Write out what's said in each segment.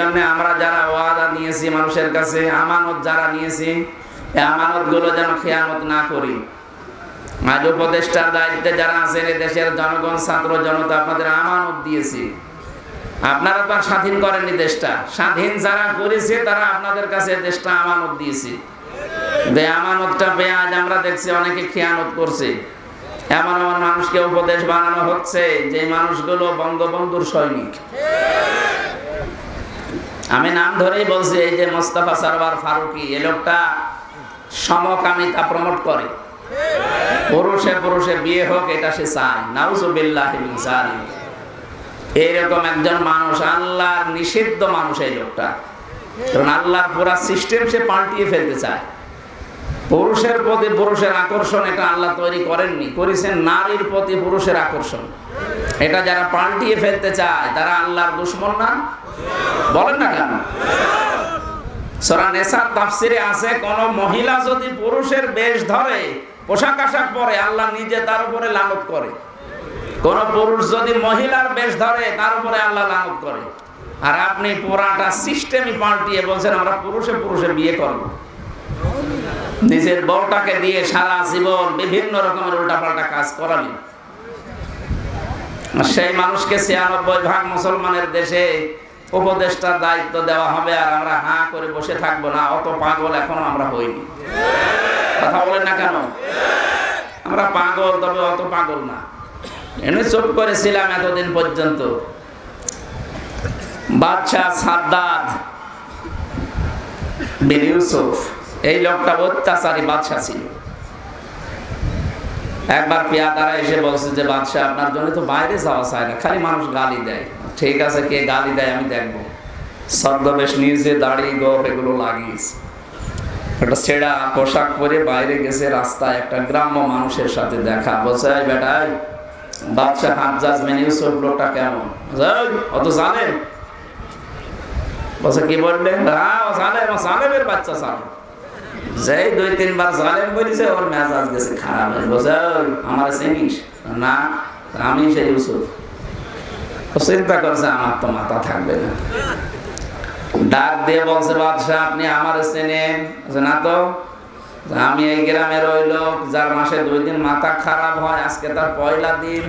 জন্য আমরা যারা ওয়াদা নিয়েছি মানুষের কাছে, আমানত যারা নিয়েছি এই আমানতগুলো যেন খেয়ানত না করি। আজ উপদেষ্টার দায়িত্বে যারা আছেন এই দেশের জনগণ, ছাত্র জনতা, আপনাদের আমানত দিয়েছি। আপনারা তো স্বাধীন করেননি দেশটা। স্বাধীন যারা করেছে, তারা আপনাদের কাছে দেশটা আমানত দিয়েছে। যে আমানতটা পেয়ে আজ আমরা দেখছি অনেকে খেয়ানত করছে। এমন এমন মানুষকে উপদেশ বানানো হচ্ছে, যে মানুষগুলো বঙ্গবন্ধুর সৈনিক। আমি নাম ধরেই বলছি, এই যে মোস্তফা সারওয়ার ফারুকি, এ লোকটা সমকামিতা প্রমোট করে। পুরুষে পুরুষে বিয়ে হোক, এটা সে চায়। নাউজুবিল্লাহ এইরকম একজন মানুষ, আল্লাহর নিষিদ্ধ মানুষ এই লোকটা। কারণ আল্লাহর পুরা সিস্টেম সে পাল্টিয়ে ফেলতে চায়। পুরুষের প্রতি পুরুষের আকর্ষণ, এটা আল্লাহ তৈরি করেননি। করেছেন নারীর প্রতি পুরুষের আকর্ষণ। এটা যারা পাল্টিয়ে ফেলতে চায়, তারা আল্লাহর দুশ্মন না। বলেন না কেন? তাফসিরে আছে, কোন মহিলা যদি পুরুষের বেশ ধরে, পোশাক আশাক পরে, আল্লাহ নিজে তার উপরে করে। কোন পুরুষ যদি মহিলার বেশ ধরে, তার উপরে আল্লাহ করে। আর আপনি পুরাটা সিস্টেমই পাল্টিয়ে বলছেন, আমরা পুরুষে পুরুষে বিয়ে করব। নিজের বউটাকে দিয়ে সারা জীবন বিভিন্ন রকমের উল্টাপাল্টা কাজ আর সেই মানুষকে ছিয়ানব্বই ভাগ মুসলমানের দেশে উপদেষ্টার দায়িত্ব দেওয়া হবে আর আমরা হাঁ করে বসে থাকব না, অত পাগল এখনও আমরা হইনি। কথা বলেন না কেন? আমরা পাগল, তবে অত পাগল না। এমনি চুপ করেছিলাম এতদিন পর্যন্ত। বাদশাহ সাদ্দাদ বিন ইউসুফ, এই লোকটা অত্যাচারী বাদশাহ ছিল। একবার পেয়াদারা এসে বলছে যে, বাদশাহ, আপনার জন্য তো বাইরে যাওয়া চায় না, খালি মানুষ গালি দেয়। ঠিক আছে, কে গালি দেয় আমি দেখব। ছদ্মবেশ নিজে দাড়ি, গোপ এগুলো লাগিয়েছে। একটা ছেঁড়া পোশাক পরে বাইরে গেছে রাস্তায় একটা গ্রাম্য মানুষের সাথে দেখা। বলছে, "এই বেটা বাদশাহ হাফজাজ মেন ইউসুফ লোকটা কেমন? অত জানেন বলছে, কি বললেন হ্যাঁ ও জালেম বাচ্চা জালেম। দুই জালেম বলেছে, ওর গেছে খারাপ। বলছে আমার না, আমি সেই ইউসুফ। চিন্তা করছে, আমার তো মাথা থাকবে না। ডাক দিয়ে বলছে, বাদশাহ, আপনি আমার চেনেন? না তো? আমি এই গ্রামের ওই লোক, যার মাসে দুই দিন মাথা খারাপ হয়, আজকে তার পয়লা দিন।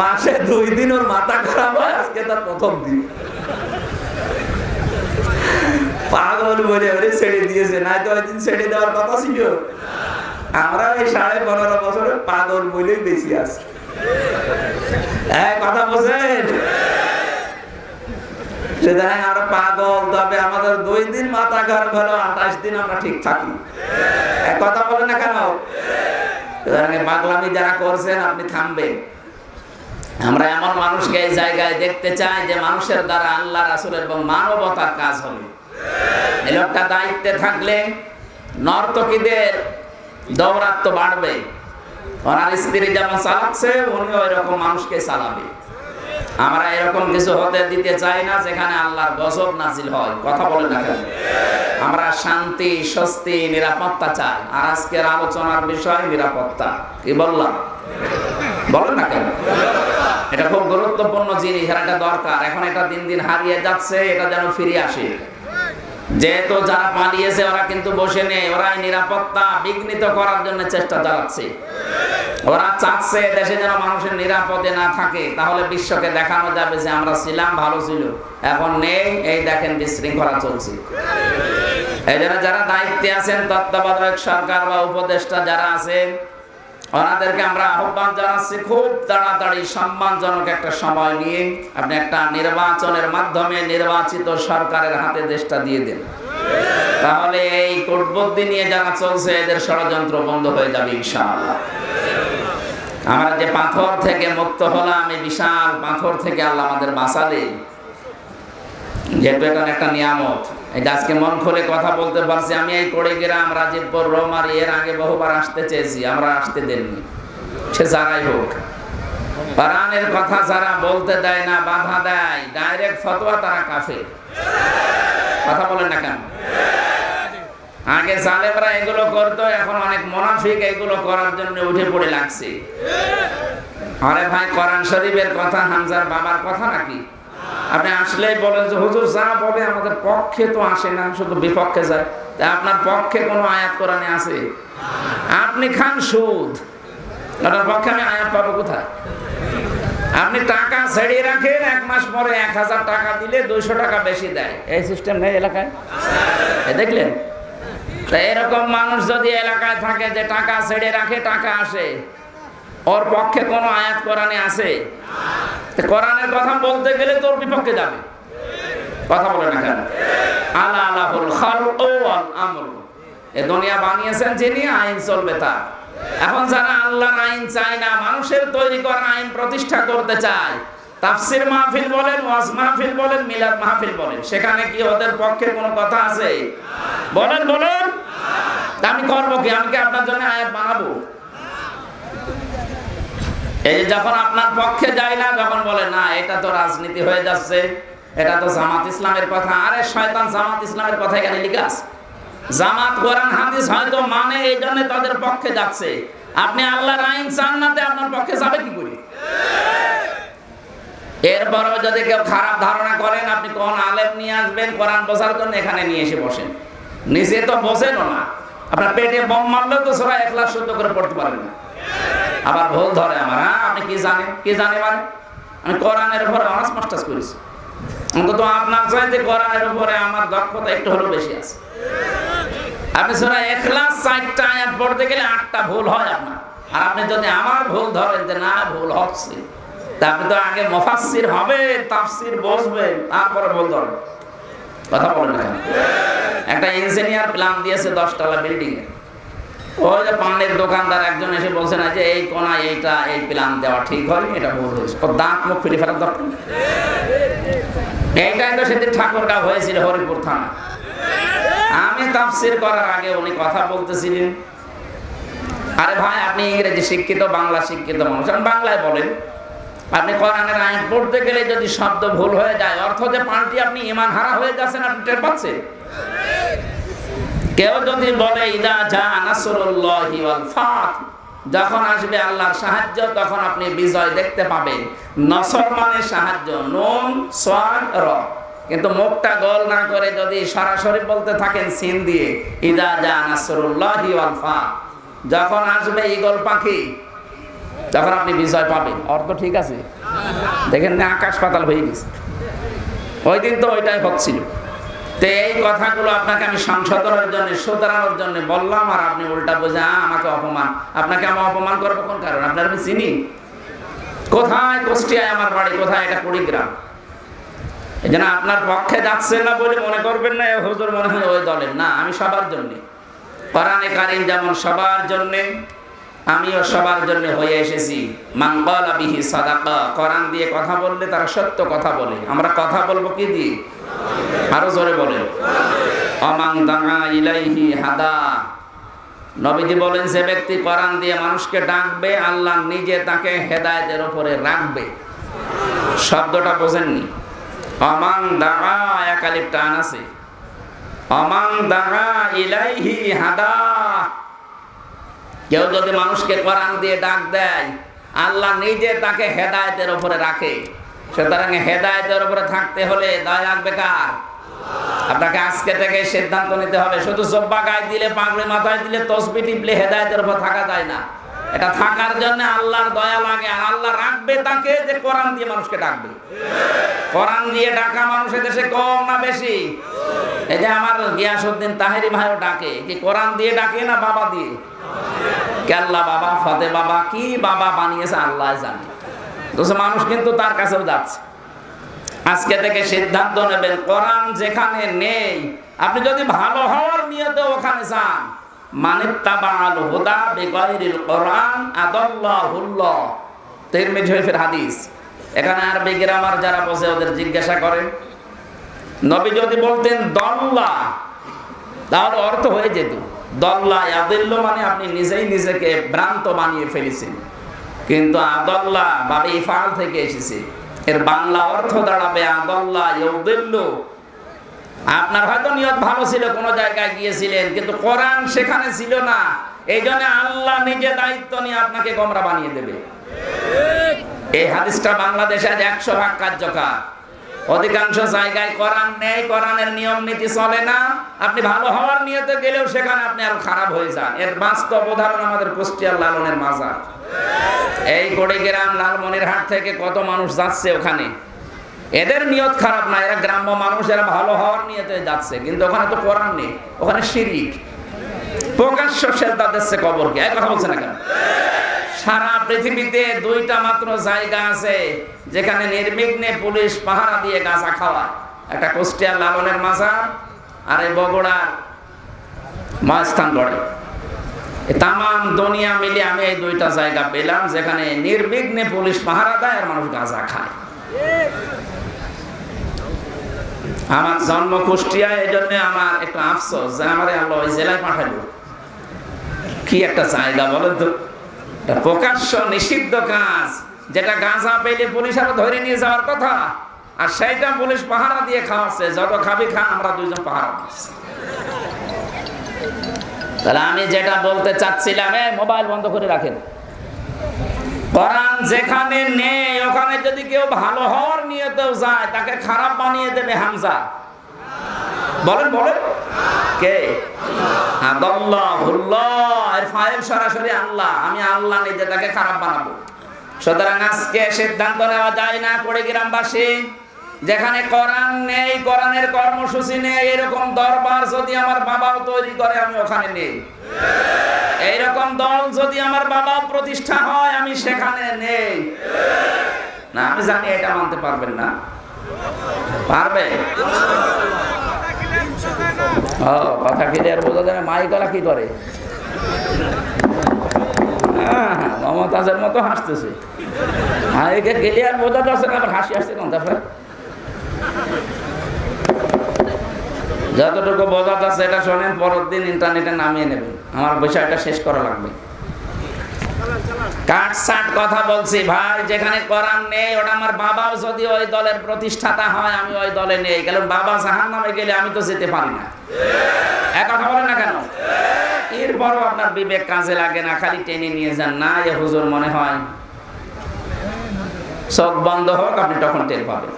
মাসে দুই দিন ওর মাথা খারাপ হয়, আজকে তার প্রথম দিন। পাগল বলে, ওরে ছেড়ে দিয়েছে, না তো ওই দিন ছেড়ে দেওয়ার কথা ছিল। আমরা এই সাড়ে পনেরো বছরে পাগল বলেই বেশি আছি। কথা কথা বলে না যারা আপনি থামবেন। আমরা এমন মানুষকে এই জায়গায় দেখতে চাই যে মানুষের দ্বারা আল্লাহ, রাসুল এবং মানবতার কাজ হবে। লোকটা দায়িত্বে থাকলে নর্তকীদের দৌরাত্ম বাড়বে। ওনার স্ত্রী যেমন চালাচ্ছে, উনিও এরকম মানুষকে চালাবে। আমরা এরকম কিছু হতে দিতে চাই না, যেখানে আল্লাহর গজব নাজিল হয়। কথা বলে না কেন? আমরা শান্তি, স্বস্তি, নিরাপত্তা চাই। আর আজকের আলোচনার বিষয় নিরাপত্তা। কি বললাম? বলেন না কেন? এটা খুব গুরুত্বপূর্ণ জিনিস এটা দরকার। এখন এটা দিন দিন হারিয়ে যাচ্ছে, এটা যেন ফিরে আসে। যেহেতু যারা পালিয়েছে, ওরা কিন্তু বসে নেই। ওরা নিরাপত্তা বিঘ্নিত করার জন্য চেষ্টা চালাচ্ছে। ওরা চাচ্ছে দেশে যেন মানুষের নিরাপদে না থাকে। তাহলে বিশ্বকে দেখানো যাবে যে আমরা ছিলাম, ভালো ছিল। এখন নেই, এই দেখেন বিশৃঙ্খলা চলছে। এই যারা দায়িত্বে আছেন, তত্ত্বাবধায়ক সরকার বা উপদেষ্টা যারা আছেন ওনাদেরকে আমরা আহ্বান জানাচ্ছি, খুব তাড়াতাড়ি সম্মানজনক একটা সময় নিয়ে আপনি একটা নির্বাচনের মাধ্যমে নির্বাচিত সরকারের হাতে দেশটা দিয়ে দেন। তাহলে এই কোটবুদ্ধি নিয়ে যারা চলছে, এদের ষড়যন্ত্র বন্ধ হয়ে যাবে ইনশাআল্লাহ। আমরা যে পাথর থেকে মুক্ত হলাম, এই বিশাল পাথর থেকে আল্লাহ আমাদের বাঁচালে যেহেতু এটা একটা নিয়ামত এই আজকে মন খুলে কথা বলতে পারছি, আমি এই করে গ্রাম রাজীবপুর রোমারি, এর আগে বহুবার আসতে চেয়েছি, আমরা আসতে দেননি। সে যারাই হোক প্রাণের কথা যারা বলতে দেয় না, বাধা দেয় ডাইরেক্ট ফতোয়া তারা কাফে কথা বলেন না কেন? আগে সালেবরা এগুলো করতো, এখন অনেক মোনাফিক এগুলো করার জন্য উঠে পড়ে লাগছে। আরে ভাই, কোরআন শরীফের কথা, হামজার বাবার কথা নাকি? আপনি আসলেই বলেন যে, হুজুর, যা বলে আমাদের পক্ষে তো আসে না, শুধু বিপক্ষে যায়। তা আপনার পক্ষে কোনো আয়াত কোরআনে আছে? আপনি খান সুদ। আপনার পক্ষে আমি আয়াত পাবো কোথায়? আপনি টাকা ছেড়ে রাখেন, এক মাস পরে এক হাজার টাকা দিলে দুইশো টাকা বেশি দেয়। এই সিস্টেম নেই এলাকায়? দেখলেন? তা এরকম মানুষ যদি এলাকায় থাকে যে টাকা ছেড়ে রাখে, টাকা আসে। ওর পক্ষে কোনো আয়াত কোরআনে আছে? কোরআনের কথা বলতে গেলে তোর বিপক্ষে যাবে। কথা বলে না কেন? আলা আলাহুল খালকু ওয়াল আমর। এ দুনিয়া বানিয়েছেন যিনি, আইন চলবে তার। এখন যারা আল্লাহর আইন চায় না, মানুষের তৈরি করা আইন প্রতিষ্ঠা করতে চায়, তাফসির মাহফিল বলেন, ওয়াজ মাহফিল বলেন, মিলাদ মাহফিল বলেন, সেখানে কি ওদের পক্ষে কোনো কথা আছে? বলেন বলেন। আমি করব কি? আমি কি আপনার জন্য আয়াত বানাবো? এই যখন আপনার পক্ষে যায় না, যখন বলে, না, এটা তো রাজনীতি হয়ে যাচ্ছে, এটা তো জামাত ইসলামের কথা। আরে, শয়তান জামাত ইসলামের কথা এখানে লিখে আছে। জামাত, কোরআন, হাদিস হয়তো মানে এই জন্য তাদের পক্ষে যাচ্ছে। আপনি আল্লাহর আইন চান নাতে আপনার পক্ষে যাবে কি করে? এরপরও যদি কেউ খারাপ ধারণা করেন, আপনি কোন আলেম নিয়ে আসবেন, কোরআন বোঝার জন্য এখানে নিয়ে এসে বসেন। নিজে তো বসেনও না। আপনার পেটে বম মারলেও তো সবাই এক লাখ সত্য করে পড়তে পারেন না। আবার ভুল ধরে আমার। হ্যাঁ আপনি কি জানেন? কি জানে মানে? আমি কোরআনের উপরে অনার্স মাস্টার্স করেছি। অন্তত আপনার চাইতে কোরআনের উপরে আমার দক্ষতা একটু হলেও বেশি আছে। আপনি শোনা এখলাস চারটা আয়াত পড়তে গেলে আটটা ভুল হয় আপনার। আর আপনি যদি আমার ভুল ধরেন যে না, ভুল হচ্ছে, তা আপনি তো আগে মফাসির হবে তাফসির বসবেন, তারপরে ভুল ধরেন কথা বলেন একটা ইঞ্জিনিয়ার প্ল্যান দিয়েছে দশতলা বিল্ডিং এর ওই যে পানের দোকানদার একজন এসে বলছে না যে এই কোনা এইটা, এই প্ল্যান দেওয়া ঠিক হয়নি, এটা ভুল হয়েছে। ওর দাঁত মুখ ফিরে ফেলার দরকার এইটাই তো সেদিন ঠাকুরগাঁও হয়েছিল, হরিপুর থানা। আমি তাফসির করার আগে উনি কথা বলতেছিলেন। আরে ভাই, আপনি ইংরেজি শিক্ষিত, বাংলা শিক্ষিত মানুষ। আপনি বাংলায় বলেন, আপনি কোরআনের আইন পড়তে গেলে যদি শব্দ ভুল হয়ে যায়, অর্থ যে পাল্টি আপনি ইমান হারা হয়ে যাচ্ছেন, আপনি টের পাচ্ছেন? কেউ যদি বলে, ইদা যা নাসরুল্লাহি ওয়াল ফাত যখন আসবে আল্লাহর সাহায্য, তখন আপনি বিজয় দেখতে পাবেন। নসর মানে সাহায্য, নুন, সোয়াদ র কিন্তু মুখটা গোল না করে যদি সরাসরি বলতে থাকেন সিন দিয়ে, ইদা যা নাসরুল্লাহি ওয়াল ফাত যখন আসবে ঈগল পাখি, তখন আপনি বিজয় পাবেন। অর্থ ঠিক আছে? দেখেন না, আকাশ পাতাল হয়ে গেছে। ওই দিন তো ওইটাই হচ্ছিল। এই কথাগুলো আপনাকে আমি সংশোধনের জন্য সুতরানোর জন্য বললাম আর আপনি উল্টা বোঝা আমাকে অপমান। আপনাকে আমি অপমান করব কোন কারণ? আপনার আমি চিনি? কোথায় কুষ্টিয়ায় আমার বাড়ি? কোথায়? এটা কুড়িগ্রাম। এই জন্য আপনার পক্ষে যাচ্ছে না বলে মনে করবেন না হুজুর মনে হয় ওই দলের। না, আমি সবার জন্যে। কোরআনে কারিম যেমন সবার জন্যে, আমিও সবার জন্য হয়ে এসেছি। মাঙ্গল বিহি সাদাকা। কোরআন দিয়ে কথা বললে তারা সত্য কথা বলে। আমরা কথা বলব কি দিয়ে? আরও জোরে বলে অমাং দাঙা ইলাইহি হাদা। নবীজি বলেন, যে ব্যক্তি কোরআন দিয়ে মানুষকে ডাকবে, আল্লাহ নিজে তাকে হেদায়েতের উপরে রাখবে। শব্দটা বোঝেননি। অমাং দাঙা একালিপ টান আছে। অমাং দাঙা ইলাইহি হাদা। কেউ যদি মানুষকে কোরআন দিয়ে ডাক দেয়, আল্লাহ নিজে তাকে হেদায়েতের উপরে রাখে। সুতরাং হেদায়েতের উপরে থাকতে হলে দয়া লাগবে কার? আপনাকে আজকে থেকে সিদ্ধান্ত নিতে হবে। শুধু জব্বা গায়ে দিলে, পাগড়ি মাথায় দিলে, তসবি টিপলে হেদায়েতের উপর থাকা যায় না। এটা থাকার জন্য আল্লাহর দয়া লাগে, আর আল্লাহ রাখবে তাকে যে কোরআন দিয়ে মানুষকে ডাকবে। কোরআন দিয়ে ডাকা মানুষের দেশে কম না বেশি? এই যে আমার গিয়াসউদ্দিন তাহেরি ভাইও ডাকে, কি কোরআন দিয়ে ডাকে না বাবা দিয়ে? কেল্লা বাবা? ফতে বাবা? কি বাবা বানিয়েছে আল্লাহ জানে। তো মানুষ কিন্তু তার কাছেও যাচ্ছে। আজকে থেকে সিদ্ধান্ত নেবেন, কোরআন যেখানে নেই। আপনি যদি ভালো হওয়ার নিয়তে ওখানে যান মানে তাবাল হুদা কোরআন হাদিস। এখানে যারা বসে, ওদের জিজ্ঞাসা করেন। নবী যদি বলতেন, দল্লা তাহলে অর্থ হয়ে যেত। দল্লা আদিল্য মানে আপনি নিজেই নিজেকে ভ্রান্ত বানিয়ে ফেলেছেন। কিন্তু আদল্লা বাবে ইফাল থেকে এসেছে। এর বাংলা অর্থ দাঁড়াবে আদল্লা ইউদিল্ল আপনার হয়তো নিয়ত ভালো ছিল, কোনো জায়গায় গিয়েছিলেন, কিন্তু কোরআন সেখানে ছিল না। এই জন্য আল্লাহ নিজে দায়িত্ব নিয়ে আপনাকে গোমরা বানিয়ে দেবে। এই হাদিসটা বাংলাদেশে আজ একশো ভাগ কার্যকর। অধিকাংশ জায়গায় কোরআন নেই, কোরআনের নিয়ম নীতি চলে না। আপনি ভালো হওয়ার নিয়তে গেলেও সেখানে আপনি আরও খারাপ হয়ে যান। এর বাস্তব উদাহরণ আমাদের কুষ্টিয়ার লালনের মাজার। এই কোড়িগ্রাম লালমনির হাট থেকে কত মানুষ যাচ্ছে ওখানে? এদের নিয়ত খারাপ না, এরা গ্রাম্য মানুষ, এরা ভালো হওয়ার নিয়তে যাচ্ছে, কিন্তু ওখানে তো কোরআন নেই, ওখানে শিরিক। প্রকাশ্য শ্রদ্ধা দিচ্ছে কবরকে এক কথা বলছে না কেন? সারা পৃথিবীতে দুইটা মাত্র জায়গা আছে, যেখানে নির্বিঘ্নে পুলিশ পাহারা দিয়ে গাঁজা খাওয়া একটা কুষ্টিয়ার লালনের মাজার, আর এই বগুড়ার মহাস্থান গড়ে তাম দুনিয়া মিলে আমি এই দুইটা জায়গা পেলাম যেখানে নির্বিঘ্নে পুলিশ পাহারা দেয় আর মানুষ গাঁজা খায়। আমার জন্ম কুষ্টিয়া, এই জন্য আমার একটু আফসোস যে আমার আল্লাহ ওই জেলায় পাঠালো। কি একটা জায়গা বলেন তো? প্রকাশ্য নিষিদ্ধ কাজ, যেটা গাঁজা পেলে পুলিশ আরও ধরে নিয়ে যাওয়ার কথা, আর সেইটা পুলিশ পাহারা দিয়ে খাওয়াচ্ছে, যত খাবি খা, আমরা দুইজন পাহারা দিচ্ছি তাহলে আমি যেটা বলতে চাচ্ছিলাম এ মোবাইল বন্ধ করে রাখেন। কোরআন যেখানে নেই, ওখানে যদি কেউ ভালো হওয়ার নিয়েতেও যায়, তাকে খারাপ বানিয়ে দেবে হামজা। বলেন বলেন। কে? এর ফাইল সরাসরি আল্লাহ। আমি আল্লাহ নিজে তাকে খারাপ বানাবো। সুতরাং আজকে সিদ্ধান্ত নেওয়া যায় না করে গ্রামবাসী যেখানে কোরআন নেই, কোরআনের কর্মসূচি নেই, এরকম দরবার যদি আমার বাবাও তৈরি করে, আমি ওখানে নেই। এইরকম দল যদি আমার বাবা প্রতিষ্ঠা হয়, আমি সেখানে নেই। না, আমি জানি এটা মানতে পারবেন না। পারবে? ও, কথা ক্লিয়ার বোঝা যায় মাইকলা কি করে? মমতাজের মতো হাসতেছে। মাইকে ক্লিয়ার বোঝা যাচ্ছে না হাসি আসছে কোন তারপরে যতটুকু বোঝা যাচ্ছে, এটা শোনেন, পরের দিন ইন্টারনেটে নামিয়ে নেবেন। আমার বিষয়টা শেষ করা লাগবে। কাট সাট কথা বলছি, ভাই, যেখানে কোরআন নেই, ওটা আমার বাবাও যদি ওই দলের প্রতিষ্ঠাতা হয়, আমি ওই দলে নেই। কারণ বাবা জাহান নামে গেলে আমি তো যেতে পারি না। এক কথা বলেন না কেন? এরপরও আপনার বিবেক কাজে লাগে না, খালি টেনে নিয়ে যান। না, এ হুজুর মনে হয়, চোখ বন্ধ হোক, আপনি তখন টের পাবেন।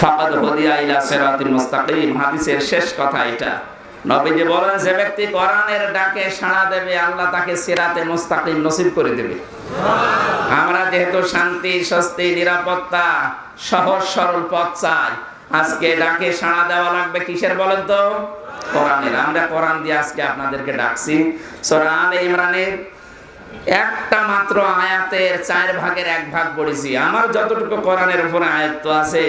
ফাকাদ ইলা সিরাতিল মুস্তাকিম। হাদিসের শেষ কথা এটা। বলেন, যে ব্যক্তি কোরআনের ডাকে সাড়া দেবে, আল্লাহ তাকে সিরাতে মুস্তাকিম নসিব করে দেবে। আমরা যেহেতু শান্তি, স্বস্তি, নিরাপত্তা, সহজ, সরল পথ চাই, আজকে ডাকে সাড়া দেওয়া লাগবে কিসের বলেন তো? কোরআনের। আমরা কোরআন দিয়ে আজকে আপনাদেরকে ডাকছি। সূরা ইমরানের একটা মাত্র আয়াতের চার ভাগের এক ভাগ পড়েছি। আমার যতটুকু কোরআনের উপরে আয়ত্ত আছে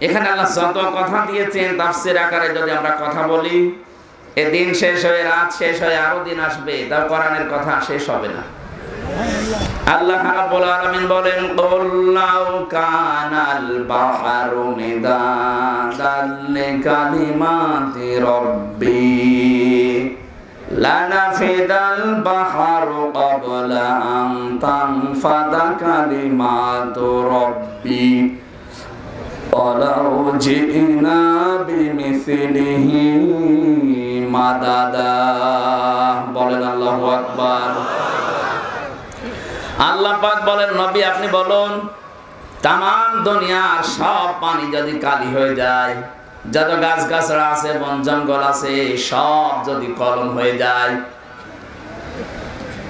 এখানে আল্লাহ যত কথা দিয়েছেন তাফসির আকারে যদি আমরা কথা বলি, এ দিন শেষ হয়ে, রাত শেষ হয়ে, আরও দিন আসবে, তাও কোরআনের কথা শেষ হবে না। আল্লাহ রাব্বুল আলামিন বলেন কুল লাউ কানাল বাহরু মিদাদাল লিকালিমাতি রাব্বি, লানাফিদাল বাহরু ক্বাবলা আন তানফাদা কালিমাতু রাব্বি। আল্লাহ বলেন, নবী আপনি বলুন সব পানি যদি কালি হয়ে যায়, যত গাছ গাছড়া আছে, বন জঙ্গল আছে, সব যদি কলম হয়ে যায়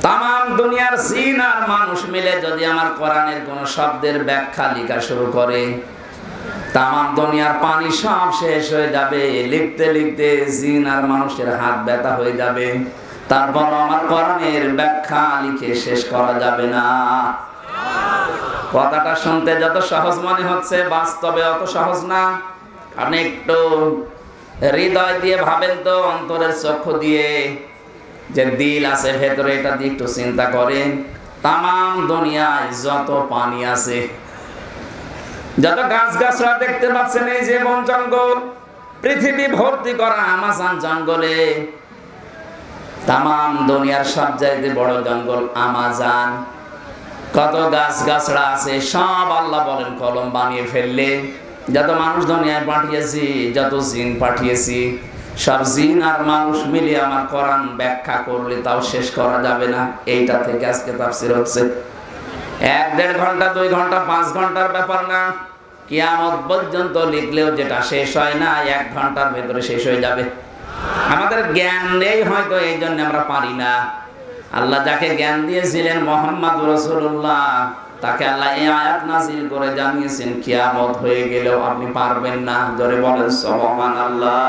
তাম দুনিয়ার চীন আর মানুষ মিলে যদি আমার কোরআনের কোন শব্দের ব্যাখ্যা লিখা শুরু করে তাম দুনিয়ার পানি সব শেষ হয়ে যাবে। লিখতে লিখতে জিন আর মানুষের হাত ব্যথা হয়ে যাবে। তারপর আমার কোরআনের ব্যাখ্যা লিখে শেষ করা যাবে না। কথাটা শুনতে যত সহজ মনে হচ্ছে, বাস্তবে অত সহজ না। আপনি একটু হৃদয় দিয়ে ভাবেন তো, অন্তরের চক্ষু দিয়ে যে দিল আছে, ভেতরে এটা দিয়ে একটু চিন্তা করেন। তাম দুনিয়ায় যত পানি আছে যত গাছ গাছরা দেখতে পাচ্ছেন, এই যে বন জঙ্গল, পৃথিবী ভর্তি করা আমাজন জঙ্গলে তাম দুনিয়ার সব জায়গায় বড় জঙ্গল আমাজান। কত গাছ গাছড়া আছে, সব আল্লাহ বলেন, কলম বানিয়ে ফেললে। যত মানুষ দুনিয়ায় পাঠিয়েছি, যত জিন পাঠিয়েছি, সব জিন আর মানুষ মিলিয়ে আমার কোরআন ব্যাখ্যা করলে তাও শেষ করা যাবে না। এইটা থেকে আজকে তাফসির হচ্ছে। এক দেড় ঘণ্টা, দুই ঘণ্টা, পাঁচ ঘণ্টার ব্যাপার না। কিয়ামত পর্যন্ত লিখলেও যেটা শেষ হয় না, এক ঘণ্টার ভেতরে শেষ হয়ে যাবে। আমাদের জ্ঞান নেই হয়তো, এই জন্য আমরা পারি না। আল্লাহ যাকে জ্ঞান দিয়েছিলেন মোহাম্মদ রসুল্লাহ তাকে আল্লাহ এই আয়াত নাজিল করে জানিয়েছেন, কিয়ামত হয়ে গেলেও আপনি পারবেন না। ধরে বলেন সবমান আল্লাহ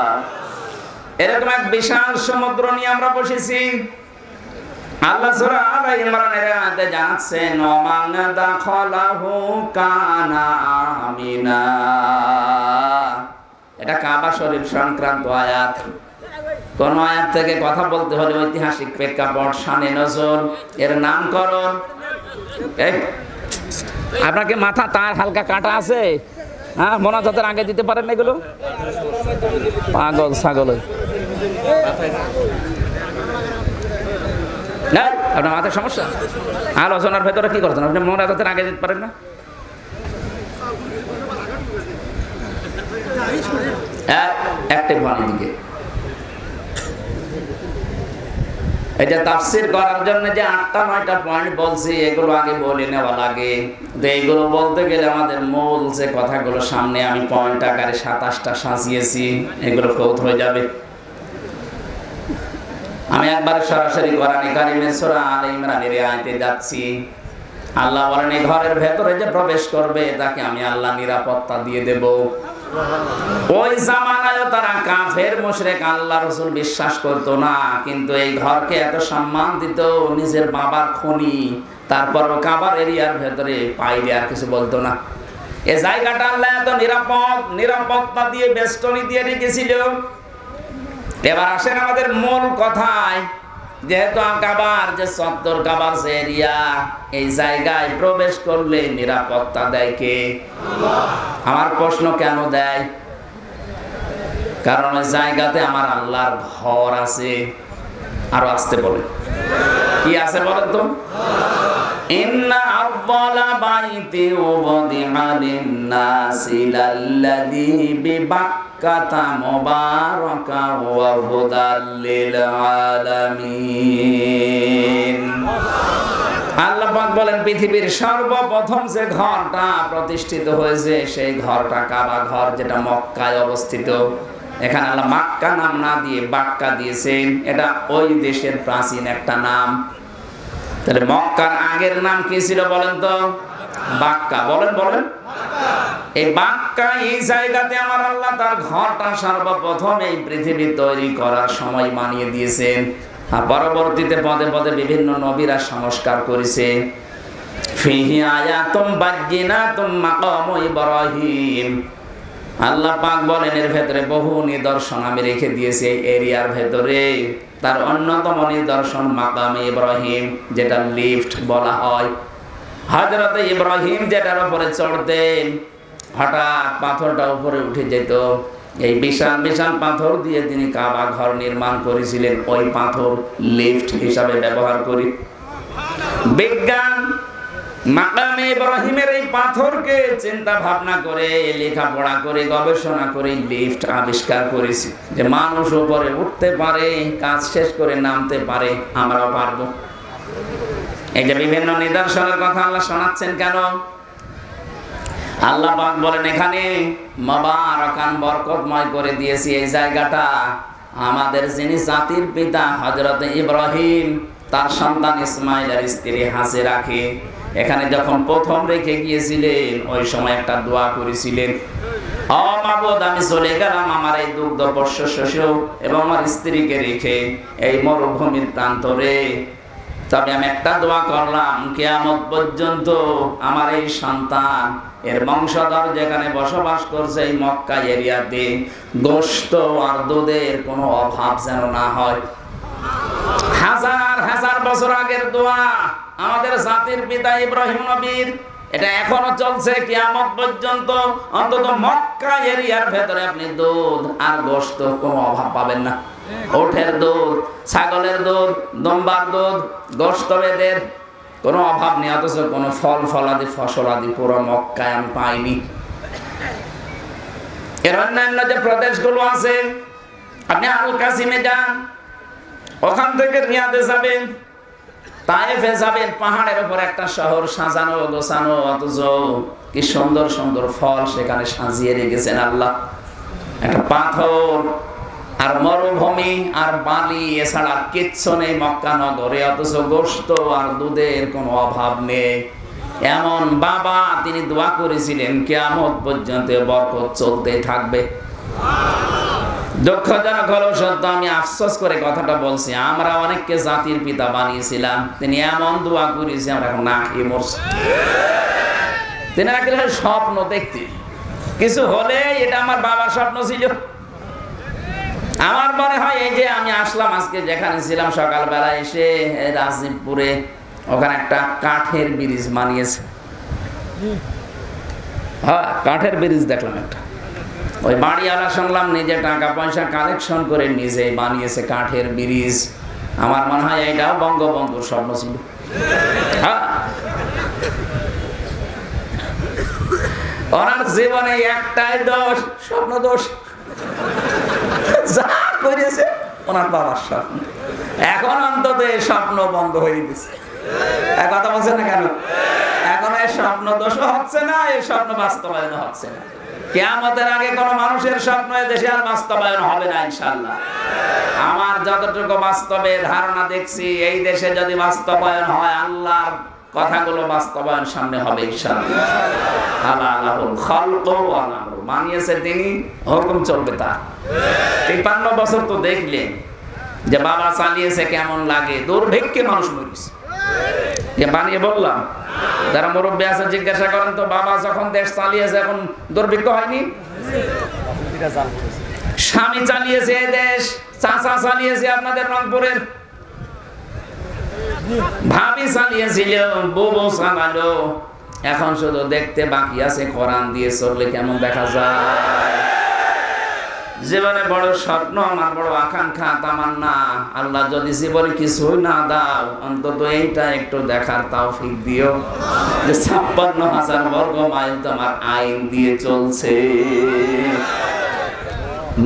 এরকম এক বিশাল সমুদ্র নিয়ে আমরা বসেছি। আমিনা। এটা সংক্রান্ত আয়াত। থেকে কথা বলতে হলে ঐতিহাসিক প্রেক্ষাপট শানে নজর, এর নামকরণ। আপনাকে মাথা তার হালকা কাটা আছে? হ্যাঁ মনাজাতের আগে দিতে পারেন এগুলো? পাগল, ছাগল। না, আপনার মাথায় সমস্যা? আলোচনার ভেতরে কি করছেন? আপনি মনাজাতের আগে দিতে পারেন না? করার জন্য যে আটটা পয়েন্ট বলছি, এগুলো আগে বলে নেওয়া লাগে। তো বলতে গেলে আমাদের মূল যে কথাগুলো সামনে আমি পয়েন্ট আকারে সাতাশটা সাজিয়েছি, এগুলো কৌত হয়ে যাবে। আমি একবার সরাসরি কোরআনে কারিমের সূরা আলে ইমরানের আয়াতে যাচ্ছি। আল্লাহ বলেন, এই ঘরের ভেতরে যে প্রবেশ করবে, তাকে আমি আল্লাহ নিরাপত্তা দিয়ে দেব। ওই জামানায় তারা কাফের, মুশরিক, আল্লাহ রসুল বিশ্বাস করতো না। কিন্তু এই ঘরকে এত সম্মান দিত, নিজের বাবার খনি তারপর কাবার এরিয়ার ভেতরে পাইলে আর কিছু বলতো না। এ জায়গাটা আল্লাহ এত নিরাপদ, নিরাপত্তা দিয়ে, বেষ্টনী দিয়ে রেখেছিল। এবার আসেন আমাদের মূল কথায়। যেহেতু কাবার যে সত্তর কাবার যে এরিয়া, এই জায়গায় প্রবেশ করলে নিরাপত্তা দেয় কে? আমার প্রশ্ন কেন দেয়? কারণ ওই জায়গাতে আমার আল্লাহর ঘর আছে। আরও আসতে বলে কি আছে বলেন তো? ইন্না আব্বালা বাইতি উবদিআ লিন-নাসি লাল্লাযী বলেন, পৃথিবীর সর্বপ্রথম যে ঘরটা প্রতিষ্ঠিত হয়েছে, সেই ঘরটা কাবা ঘর যেটা মক্কায় অবস্থিত। এখানে আল্লাহ মাক্কা নাম না দিয়ে বাক্কা দিয়েছেন। এটা ওই দেশের প্রাচীন একটা নাম। তাহলে মক্কার আগের নাম কি ছিল বলেন তো? বাক্কা, বলেন বলেন। এই বাক্কা এই জায়গাতে আমার আল্লাহ তার ঘরটা সর্বপ্রথম এই পৃথিবী তৈরি করার সময় বানিয়ে দিয়েছেন। আর পরবর্তীতে পদে পদে বিভিন্ন নবীরা সংস্কার করেছে। আল্লাহ পাক বলেন, এর ভেতরে বহু নিদর্শন আমি রেখে দিয়েছি, এই এরিয়ার ভেতরে। তার অন্যতম নিদর্শন মাকামে ইব্রাহিম, যেটা লিফট বলা হয়। হজরত ইব্রাহিম যেটার উপরে চড়তেন হঠাৎ পাথরটা উপরে উঠে যেত। এই বিশাল বিশাল পাথর দিয়ে তিনি কাবা ঘর নির্মাণ করেছিলেন। ওই পাথর লিফট হিসাবে ব্যবহার করি। বিজ্ঞান, মাকামে ইব্রাহিমের এই পাথরকে চিন্তা ভাবনা করে, লেখাপড়া করে, গবেষণা করে লিফট আবিষ্কার করেছি। যে মানুষ উপরে উঠতে পারে, কাজ শেষ করে নামতে পারে, আমরাও পারব। এই যে বিভিন্ন নিদর্শনের কথা আল্লাহ শোনাচ্ছেন কেন? আল্লাহ পাক বলেন, এখানে মাবারাকান বরকতময় করে দিয়েছি এই জায়গাটা। আমাদের যিনি জাতির পিতা হযরত ইব্রাহিম, তার সন্তান ইসমাইলের স্ত্রী হাজেরাকে এখানে যখন প্রথম রেখে গিয়েছিলেন, ওই সময় একটা দোয়া করেছিলেন, ও মাবুদ, আমি চলে গেলাম আমার এই দুগ্ধ বর্ষ শস্য এবং আমার স্ত্রীকে রেখে এই মরুভূমির প্রান্তরে। তবে আমি একটা দোয়া করলাম, কেয়ামত পর্যন্ত আমার এই সন্তান, এর বংশধর যেখানে বসবাস করছে এই মক্কা এরিয়াতে গোস্ত আর দুধের কোনো অভাব যেন না হয়। হাজার হাজার বছর আগের দোয়া আমাদের জাতির পিতা ইব্রাহিম নবীর এটা এখনও চলছে কিয়ামত পর্যন্ত। অন্তত মক্কা এরিয়ার ভেতরে আপনি দুধ আর গোস্ত কোনো অভাব পাবেন না। ওঠের দুধ, ছাগলের দুধ, দম্বার দুধ গোস্ত বেদের কোনো অভাব নেই, অথচ কোনো ফল, ফলাদি, ফসলাদি পুরো মক্কায় আমি পাইনি। এর অন্যান্য যে প্রদেশগুলো আছে, আপনি আল কাসিমে যান, ওখান থেকে রিয়াদে যাবেন। তায়েফে যাবেন, পাহাড়ের উপর একটা শহর সাজানো, গোছানো, অথচ কি সুন্দর সুন্দর ফল সেখানে সাজিয়ে রেখেছেন আল্লাহ। একটা পাথর আর মরুভূমি আর বালি, এছাড়া কিচ্ছু নেই মক্কা নগরে, অথচ গোস্ত আর দুধের কোনো অভাব নেই। এমন বাবা, তিনি দোয়া করেছিলেন, কেয়ামত পর্যন্ত বরকত চলতে থাকবে। দুঃখজনক হলেও সত্য, আমি আফসোস করে কথাটা বলছি। আমরা অনেককে জাতির পিতা বানিয়েছিলাম। তিনি এমন দোয়া করেছি, আমরা এখন না খেয়ে মরছি। তিনি আসলে স্বপ্ন দেখতে। কিছু হলে এটা আমার বাবার স্বপ্ন ছিল। আমার মনে হয় এই যে আমি আসলাম আজকে যেখানে ছিলাম, সকালবেলা এসে রাজীবপুরে ওখানে একটা কাঠের ব্রিজ বানিয়েছে। হ্যাঁ কাঠের ব্রিজ দেখলাম একটা। ওই বাড়িওয়ালা শুনলাম, নিজে টাকা পয়সা কালেকশন করে নিজে বানিয়েছে কাঠের ব্রিজ। আমার মনে হয় এইটাও বঙ্গবন্ধুর স্বপ্ন ছিল। হ্যাঁ? ওনার জীবনে একটাই দোষ, স্বপ্ন দোষ। যা করেছে ওনার বাবার স্বপ্ন। এখন অন্তত এই স্বপ্ন বন্ধ হয়ে গেছে। এক কথা বলছেন না কেন? এখন এই স্বপ্ন দোষ হচ্ছে না, এই স্বপ্ন বাস্তবায়ন হচ্ছে না। কেয়ামতের আগে কোন মানুষের স্বপ্ন দেশে আর বাস্তবায়ন হবে না ইনশাল্লাহ আমার যতটুকু বাস্তবে ধারণা দেখছি, এই দেশে যদি বাস্তবায়ন হয়, আল্লাহর কথাগুলো বাস্তবায়ন সামনে হবে মানিয়েছে তিনি, হুকুম চলবে তার। তিপ্পান্ন বছর তো দেখলেন যে বাবা চালিয়েছে কেমন লাগে, দুর্ভিক্ষে মানুষ মরিছে। বানিয়ে বললাম, যারা মুরব্বী আছে জিজ্ঞাসা করেন তো, বাবা যখন দেশ চালিয়েছে এখন দুর্ভিক্ষ হয়নি? স্বামী চালিয়েছে দেশ চালিয়েছে আপনাদের রংপুরের। ভাবি চালিয়েছিল বউ চালালো। এখন শুধু দেখতে বাকি আছে, কোরআন দিয়ে চললে কেমন দেখা যায়? জীবনে বড় স্বপ্ন, আমার বড় আকাঙ্ক্ষা, তামান্না। আল্লাহ যদি জীবনে কিছুই না দাও, অন্তত এইটা একটু দেখার তাও ফিক দিও। যে ছাপ্পান্ন হাজার বর্গ মাইল তোমার আইন দিয়ে চলছে।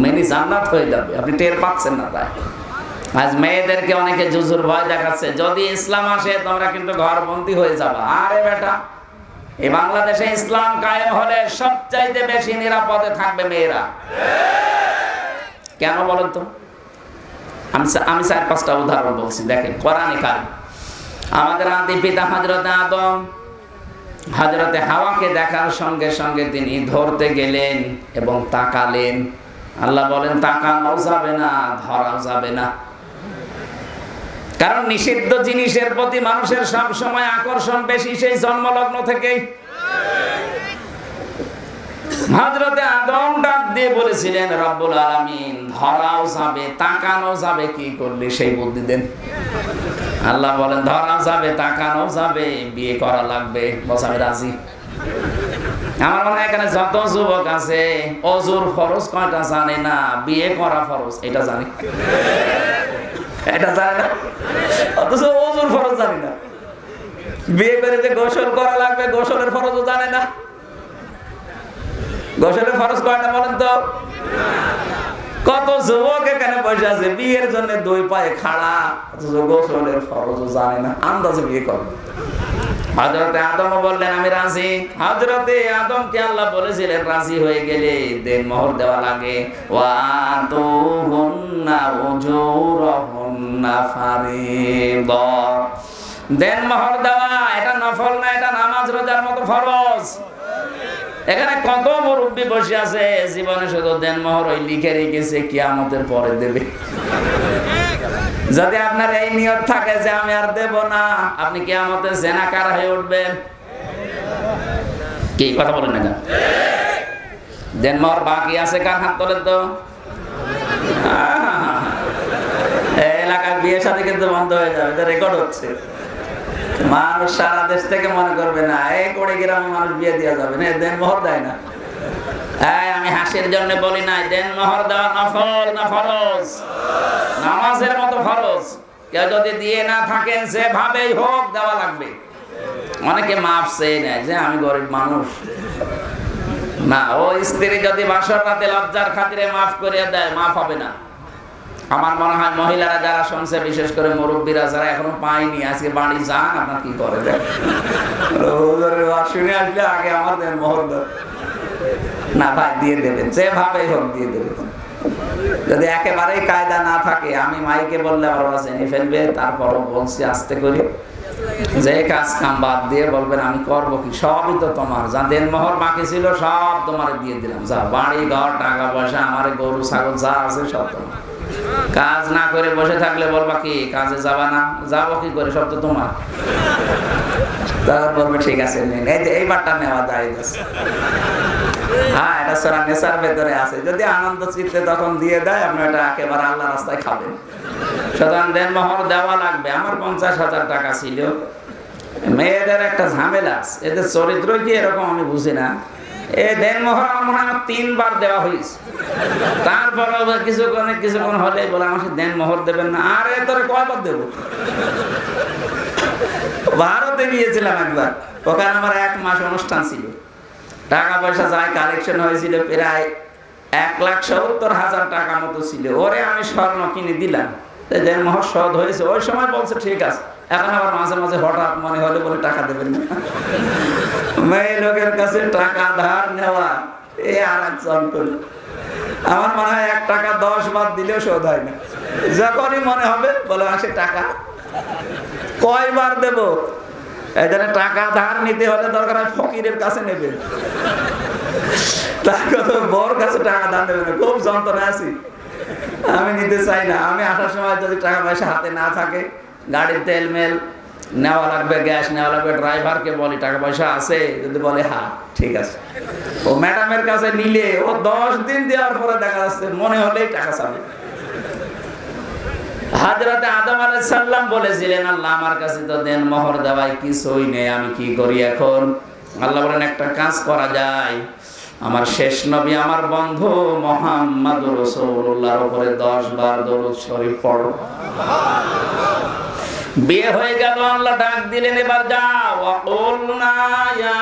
মেনি জান্নাত হয়ে যাবে, আপনি টের পাচ্ছেন না তাই। আজ মেয়েদেরকে অনেকে জুজুর ভয় দেখাচ্ছে, যদি ইসলাম আসে তোমরা কিন্তু ঘরবন্দি হয়ে যাবা। আরে বেটা এই বাংলাদেশে ইসলাম কায়েম হলে সবচাইতে বেশি নিরাপদে থাকবে মেয়েরা। কেন বলেন তো? আমি আমি চার পাঁচটা উদাহরণ বলছি, দেখেন, কোরআনে কারি আমাদের আদি পিতা হজরত আদম হজরতে হাওয়াকে দেখার সঙ্গে সঙ্গে তিনি ধরতে গেলেন এবং তাকালেন। আল্লাহ বলেন, তাকানো যাবে না ধরাও যাবে না। কারণ নিষিদ্ধ জিনিসের প্রতি মানুষের সব সময় আকর্ষণ বেশি সেই জন্মলগ্ন থেকেই। দিয়ে বলেছিলেন যাবে, তাকানো যাবে, কি করলে সেই আল্লাহ বলেন ধরা যাবে, তাকানো যাবে, বিয়ে করা লাগবে রাজি। আমার মনে হয় এখানে যত যুবক আছে, অজুর ফরজ কয়টা জানে না, বিয়ে করা ফরজ, এটা জানি। এটা জানে না। অথচ অজুর ফরজ জানি না। বিয়ে করে যে গোসল করা লাগবে, গোসলের ফরজও জানে না। গোসলের ফরজ কয়টা বলেন তো? কত যুবক এখানে বসে আছে, বিয়ের জন্য দুই পায়ে খাড়া গোসলের ফরজও জানে না। আন্দাজে বিয়ে করবে। হজরতে আদম বললেন, আমি রাজি। হজরতে আদম কে আল্লাহ বলেছিলেন, রাজি হয়ে গেলে দেন মোহর দেওয়া লাগে। দেন মোহর দেওয়া, এটা নফল না, এটা নামাজ, রোজার মতো ফরজ। এখানে কত মুরব্বী বসে আছে, জীবনে শুধু দেন মোহর ওই লিখে রেখেছে, কিয়ামতের পরে দেবে। যদি আপনার এই নিয়ত থাকে যে আমি আর দেব না, আপনি কি আমাদের জেনাকার হয়ে উঠবেন। কি কথা বলেন না দেনমর বাকি আছে কার হাত তোলেন তো? এলাকার বিয়ে সাথে কিন্তু বন্ধ হয়ে যাবে রেকর্ড হচ্ছে। মানুষ সারা দেশ থেকে মনে করবে না, এই করে গ্রামে মানুষ বিয়ে দেওয়া যাবে। না, দেন মোহর দেয় না। হাসির জন্য বলি নাই, দেন মোহর দেওয়া নফল না ফরজ? নামাজের মতো ফরজ। কেউ যদি দিয়ে না থাকেন সে ভাবেই হোক দেওয়া লাগবে। অনেকে মাপ চেয়ে নেয় যে আমি গরিব মানুষ। না, ও স্ত্রী যদি বাসর রাতে লজ্জার খাতিরে মাফ করে দেয়, মাফ হবে না। আমার মনে হয় মহিলারা যারা শুনছে, বিশেষ করে মুরব্বীরা, যারা এখনও পায়নি, আজকে বাড়ি যান, আপনার কি করে শুনে আসলে আগে আমাদের মোহর দেন। না ভাই দিয়ে দেবেন। যেভাবে হোক দিয়ে দেবেন। যদি একেবারেই কায়দা না থাকে, আমি মাইকে বললে আমার ওরা জেনে ফেলবে তারপরও বলছি, আস্তে করে। যে কাজ কাম বাদ দিয়ে বলবেন, আমি করব কি? সবই তো তোমার। যা দেনমোহর বাকি ছিল, সব তোমার দিয়ে দিলাম। যা বাড়ি, ঘর, টাকা পয়সা, আমার গরু, ছাগল, যা আছে সব তোমার। কাজ না করে বসে থাকলে বলবা কি, কাজে যাবা না? যাব কি করে? সব তো তোমার। বলবে, ঠিক আছে, নিন। এই যে, এইবারটা নেওয়া যায় হ্যাঁ এটা সোরা নেশার ভেতরে আছে। যদি আনন্দ চিত্তে তখন দিয়ে দেয়, আপনি এটা একেবারে আল্লাহ রাস্তায় খাবেন। সুতরাং দেওয়া লাগবে। আমার পঞ্চাশ হাজার টাকা ছিল। মেয়েদের একটা ঝামেলা আছে। এদের চরিত্র কি এরকম আমি বুঝি না। এ দেনমোহর আমার তিনবার দেওয়া হয়েছে। তারপরে কিছুক্ষণ কিছুক্ষণ হলে বলে আমার দেনমোহর দেবেন না। আরে, তোরে কয়বার দেবো? ভারতে গিয়েছিলাম একবার। ওখানে আমার এক মাস অনুষ্ঠান ছিল। টাকা পয়সা যায় কালেকশন হয়েছিল প্রায় এক লাখ সত্তর হাজার টাকা মতো ছিল। ওরে আমি স্বর্ণ কিনে দিলাম। যে মহৎসদ হয়েছে, ওই সময় বলছে, ঠিক আছে। এখন আবার মাঝে মাঝে হঠাৎ মনে হলে বলে, টাকা দেবেন না। মেয়ে লোকের কাছে টাকা ধার নেওয়া, এ আর এক চন্ত্র আমার মনে হয় এক টাকা দশ বার দিলেও শোধ হয় না। যখনই মনে হবে, বলে, আসে টাকা। কয়বার দেব? জন্য টাকা ধার নিতে হলে দরকার হয় ফকিরের কাছে নেবে। বর কাছে টাকা ধার নেবে না, খুব যন্ত্রণা আছি। আমি নিতে চাই না, আমি আসার সময় যদি টাকা পয়সা হাতে না থাকে, গাড়ির তেল মেল, নেওয়া লাগবে, গ্যাস নেওয়া লাগবে, ড্রাইভারকে বলি, টাকা পয়সা আছে? যদি বলে হ্যাঁ ঠিক আছে। ও ম্যাডামের কাছে নিলে, ও দশ দিন দেওয়ার পরে দেখা যাচ্ছে মনে হলেই টাকা চাবে। হাজরাতে আদম আলাইহিস সালাম বলেছিলেন, আল্লাহ আমার কাছে তো দেন মোহর দেওয়াই কিছুই নেই, আমি কি করি এখন? আল্লাহ বলেন, একটা কাজ করা যায়। আমার শেষ নবী, আমার বন্ধু মোহাম্মদ রসুল্লাহর উপরে দশ বার দরুদ শরীফ পড়ো। বিয়ে হয়ে গেল, আল্লাহ ডাক দিলেন, এবার যাও। ওয়াকুলনা ইয়া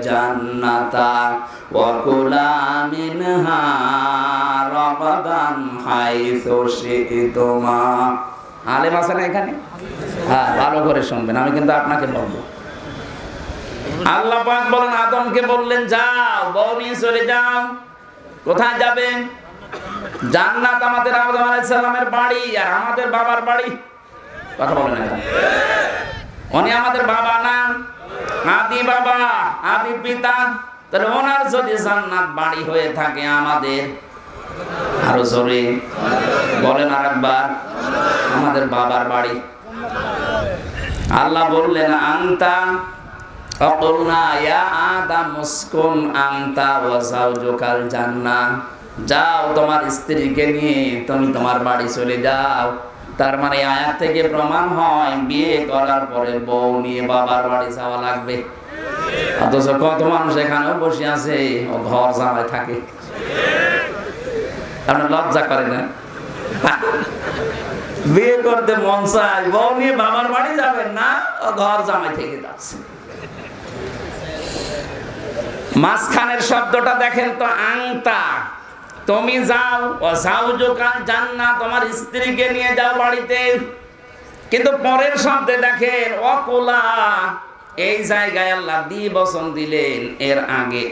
জান্নাতা না এখানে? হ্যাঁ ভালো করে শুনবেন, আমি কিন্তু আপনাকে বলব। আল্লাহ বলেন, আদমকে বললেন, যাও, বউ চলে যাও। কোথায় যাবেন? জান্নাত আমাদের আদম আলাইহিস সালামের বাড়ি আর আমাদের বাবার বাড়ি। কথা বলেন না উনি আমাদের বাবা না? আদি বাবা, আদি পিতা। তাহলে ওনার যদি জান্নাত বাড়ি হয়ে থাকে আমাদের, আরও জোরে বলেন আর একবার আমাদের বাবার বাড়ি। আল্লাহ বললেন আংতা অকুলনা, ইয়া আদাম মুসকুন আংতা ওয়া যাওজুকাল জান্নাহ। যাও তোমার স্ত্রীকে নিয়ে, তুমি তোমার বাড়ি চলে যাও। তার মানে আয়াত থেকে প্রমাণ হয়, বিয়ে করার পরে বউ নিয়ে বাবার বাড়ি যাওয়া লাগবে। অথচ কত মানুষ এখানেও বসে আছে, ও ঘর জামাই থাকে। আপনার লজ্জা করে না? বিয়ে করতে মন চায়, বউ নিয়ে বাবার বাড়ি যাবেন না, ও ঘর জামাই থেকে যাচ্ছে। মাঝখানের শব্দটা দেখেন তো আংতা তুমি যাও, ও জোকাল জান্না তোমার স্ত্রীকে নিয়ে যাও বাড়িতে। কিন্তু পরের শব্দে দেখেন, অকোলা, এই জায়গায় আল্লাহ দ্বি বচন দিলেন, এর আগে